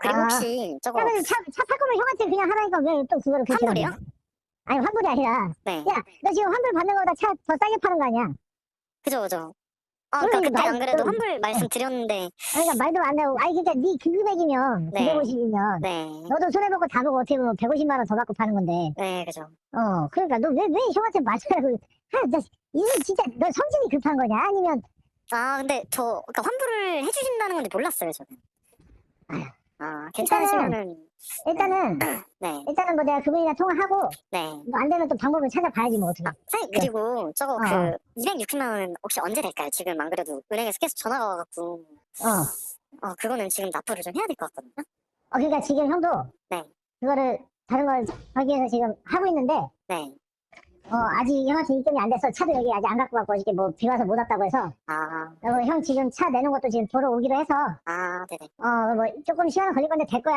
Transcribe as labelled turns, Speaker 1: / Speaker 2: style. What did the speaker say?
Speaker 1: 그리고
Speaker 2: 아.
Speaker 1: 혹시 저거
Speaker 2: 그러면 차, 차살 거면 형한테 그냥 하라니까 왜 또 그거를 그렇게
Speaker 1: 환불이요?
Speaker 2: 하냐? 아니 환불이 아니라.
Speaker 1: 네.
Speaker 2: 야 너 지금 환불 받는 거보다 차 더 싸게 파는 거 아니야?
Speaker 1: 그죠 그죠. 아
Speaker 2: 그럼
Speaker 1: 그러니까 그때
Speaker 2: 말-
Speaker 1: 안 그래도
Speaker 2: 그럼-
Speaker 1: 환불 말씀드렸는데.
Speaker 2: 그러니까 말도 안 되고 아니 그러니까 네 금액이면
Speaker 1: 네.
Speaker 2: 950이면
Speaker 1: 네.
Speaker 2: 너도 손해보고 다 보고 어떻게 보면 150만 원 더 받고 파는 건데.
Speaker 1: 네, 그죠.
Speaker 2: 어 그러니까 너 왜 왜 형한테 말하고 아, 나 이거 진짜 너 성질이 급한 거냐? 아니면
Speaker 1: 아 근데 저 그러니까 환불을 해주신다는 건지 몰랐어요 저는 아 괜찮으시면은
Speaker 2: 일단은
Speaker 1: 네
Speaker 2: 일단은 뭐 내가 그분이랑 통화하고
Speaker 1: 네.
Speaker 2: 뭐 안 되면 또 방법을 찾아봐야지 뭐 어떻게
Speaker 1: 사장님 그리고 저거
Speaker 2: 네. 어.
Speaker 1: 그 260만 원은 혹시 언제 될까요? 지금 안 그래도 은행에서 계속 전화가 와갖고
Speaker 2: 어
Speaker 1: 어 그거는 지금 납부를 좀 해야 될 것 같거든요.
Speaker 2: 어, 그러니까 지금 형도
Speaker 1: 네.
Speaker 2: 그거를 다른 걸 하기 위해서 지금 하고 있는데
Speaker 1: 네.
Speaker 2: 어 아직 형한테 입금이 안 돼서 차도 여기 아직 안 갖고 왔고 어저께 뭐비 와서 못 왔다고 해서.
Speaker 1: 아,
Speaker 2: 어, 형 지금 차 내는 것도 지금 보러 오기로 해서.
Speaker 1: 아, 네네.
Speaker 2: 어 뭐 조금 시간 걸릴 건데 될 거야